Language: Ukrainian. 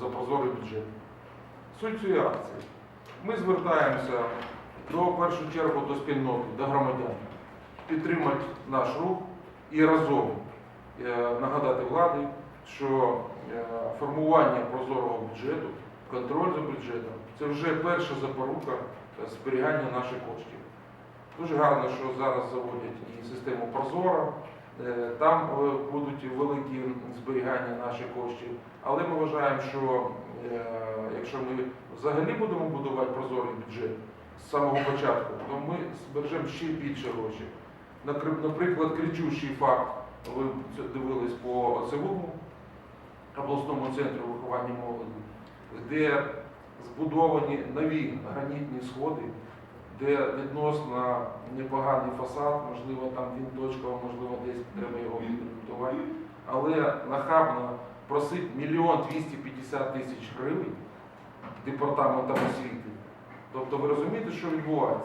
за прозорий бюджет. Суть цієї акції. Ми звертаємося до в першу чергу до спільноти, до громадян, підтримати наш рух і разом е, нагадати владі, що е, формування прозорого бюджету, контроль за бюджетом це вже перша запорука е, зберігання наших коштів. Дуже гарно, що зараз заводять і систему Прозоро. Е, Там е, будуть великі зберігання наших коштів. Але ми вважаємо, що е, якщо ми взагалі будемо будувати прозорий бюджет з самого початку, то ми збережемо ще більше грошей. Наприклад, кричущий факт, ви дивились по ОЦВУ, обласному центру виховання молоді, де збудовані нові гранітні сходи, де відносно непоганий фасад, можливо, там він точка, можливо, десь треба його відремонтувати, але нахабно просить мільйон 250 тисяч гривень департаментом освіти. Тобто ви розумієте, що відбувається?